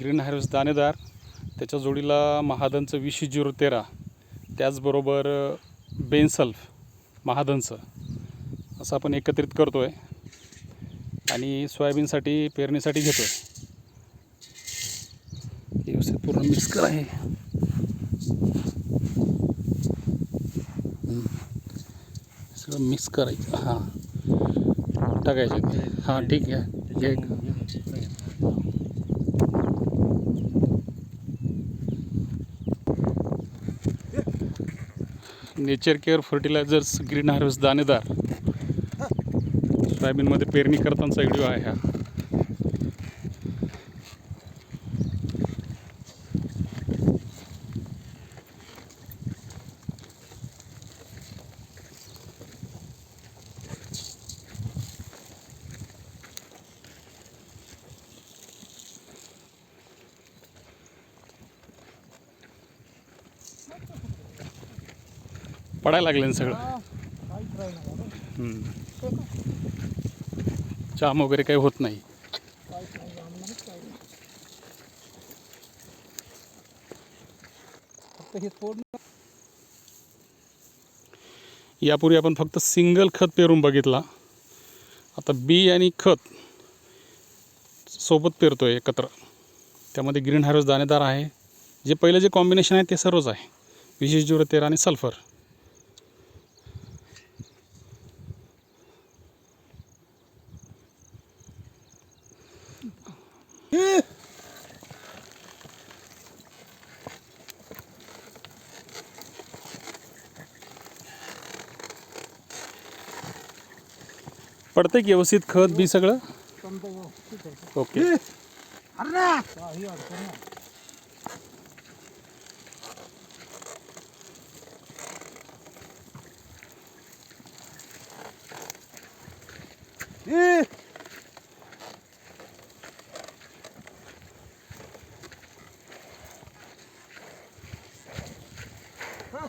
Green harvest दाणेदार त्याच्या जोडीला महादनचं वीस झिरो तेरा त्याचबरोबर बेन्सल्फ महादनचं असं आपण एकत्रित करतो आहे आणि सोयाबीनसाठी पेरणीसाठी घेतो आहे व्यवस्थित पूर्ण मिक्स करा हे सगळं मिक्स करायचं. हां. टाकायचं. हां ठीक आहे. घे nature care fertilizers green harvest दाणेदार. सोयाबीनमध्ये पेरणी करतानाचा व्हिडिओ आहे हा. पडायला लागले ना सगळं. जाम वगैरे काही होत नाही. यापूर्वी आपण फक्त सिंगल खत पेरून बघितला. आता बी आणि खत सोबत पेरतोय एकत्र. त्यामध्ये ग्रीन हार्वेस्ट दाणेदार आहे. जे पहिलं जे कॉम्बिनेशन आहे ते सर्वच आहे. विशेष जुरं तेरा आणि सल्फर पडते की व्यवस्थित खत बी सगळं ओके Yeah. Yeah.